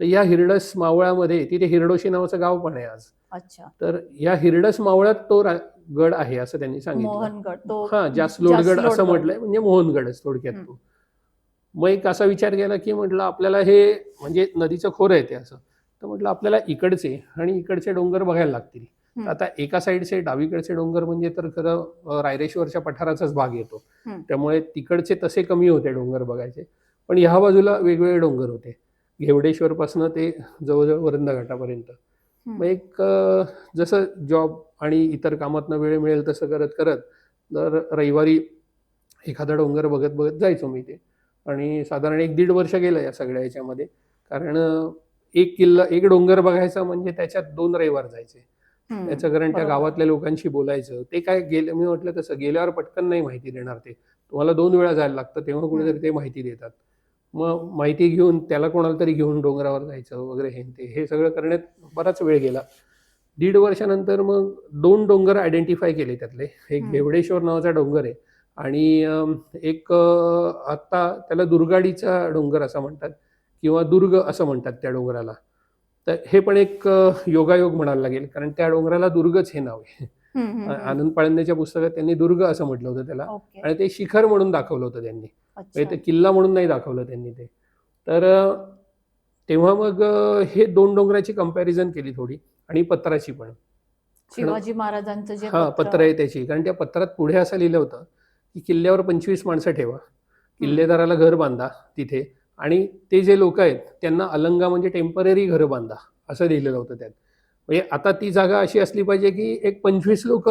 तर या हिरडस मावळामध्ये तिथे हिरडोशी नावाचं गाव पण आहे आज. अच्छा. तर या हिरडस मावळात तो गड आहे असं त्यांनी सांगितलं. मोहनगड तो हा जासलोडगड असं. म्हटलंय म्हणजे मोहनगडच थोडक्यात. तो. मग एक असा विचार केला की म्हटलं आपल्याला हे म्हणजे नदीचं खोरं आहे ते असं. तर म्हटलं आपल्याला इकडचे आणि इकडचे डोंगर बघायला लागतील. आता एका साईडचे डावीकडचे डोंगर म्हणजे तर खरं रायरेश्वरच्या पठाराचाच भाग येतो. त्यामुळे तिकडचे तसे कमी होते डोंगर बघायचे. पण ह्या बाजूला वेगवेगळे डोंगर होते. घेवडेश्वरपासनं ते जवळजवळ वरंदा घाटापर्यंत. मग एक जसं जॉब आणि इतर कामातनं वेळ मिळेल तसं करत करत दर रविवारी एखादा डोंगर बघत बघत जायचो मी ते आणि साधारण एक दीड वर्ष गेलं या सगळ्या याच्यामध्ये. कारण एक किल्ला एक डोंगर बघायचा म्हणजे त्याच्यात दोन रविवार जायचे. त्याचं कारण त्या. गावातल्या लोकांशी बोलायचं. ते काय गेलं मी म्हटलं तसं गेल्यावर पटकन नाही माहिती देणार ते. तुम्हाला दोन वेळा जायला लागतं तेव्हा कुठेतरी ते माहिती देतात. मग माहिती घेऊन त्याला कोणाला तरी घेऊन डोंगरावर जायचं वगैरे हे ते हे सगळं करण्यात बराच वेळ गेला. दीड वर्षानंतर मग दोन डोंगर आयडेंटिफाय केले त्यातले. एक हम्म. घेवडेश्वर नावाचा डोंगर आहे आणि एक अ, आता त्याला दुर्गाडीचा डोंगर असं म्हणतात किंवा दुर्ग असं म्हणतात त्या डोंगराला. तर हे पण एक योगायोग म्हणायला लागेल कारण त्या डोंगराला दुर्गच हे नाव आहे. आनंद पाळंदेच्या पुस्तकात त्यांनी दुर्ग असं म्हटलं होतं त्याला आणि ते शिखर म्हणून दाखवलं होतं त्यांनी. ते किल्ला म्हणून नाही दाखवलं त्यांनी ते. तर तेव्हा मग हे दोन डोंगराची कंपॅरिझन केली थोडी आणि पत्राची पण. शिवाजी महाराजांचं जे हा पत्र आहे त्याची. कारण त्या पत्रात पुढे असं लिहिलं होतं की किल्ल्यावर पंचवीस माणसं ठेवा. किल्लेदाराला घर बांधा तिथे. आणि ते जे लोक आहेत त्यांना अलंगा म्हणजे टेंपररी घरं बांधा असं लिहिलेलं होतं त्यात. म्हणजे आता ती जागा अशी असली पाहिजे की एक पंचवीस लोक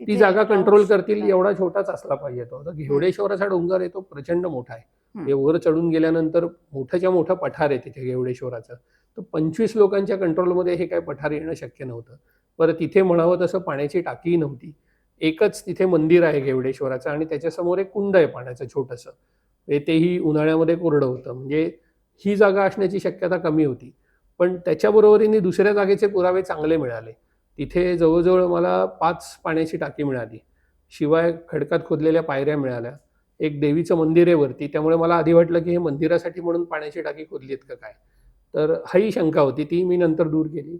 ती जागा कंट्रोल करतील. एवढा छोटाच असला पाहिजे तो. तर घेवडेश्वराचा डोंगर आहे तो प्रचंड मोठा आहे. वर चढून गेल्यानंतर मोठ्याच्या मोठा पठार आहे तिथे घेवडेश्वराचं. तर पंचवीस लोकांच्या कंट्रोलमध्ये हे काय पठार येणं शक्य नव्हतं. बरं तिथे म्हणावं तसं पाण्याची टाकीही नव्हती. एकच तिथे मंदिर आहे घेवडेश्वराचं आणि त्याच्यासमोर एक कुंड आहे पाण्याचं छोटंसं. तेही उन्हाळ्यामध्ये कोरडं होतं. म्हणजे ही जागा असण्याची शक्यता कमी होती. पण त्याच्याबरोबरीने दुसऱ्या जागेचे पुरावे चांगले मिळाले. तिथे जवळजवळ मला पाच पाण्याची टाकी मिळाली. शिवाय खडकात खोदलेल्या पायऱ्या मिळाल्या. एक देवीचं मंदिर आहे वरती. त्यामुळे मला आधी वाटलं की हे मंदिरासाठी म्हणून पाण्याची टाकी खोदली आहेत का काय? तर हाही शंका होती. ती मी नंतर दूर केली.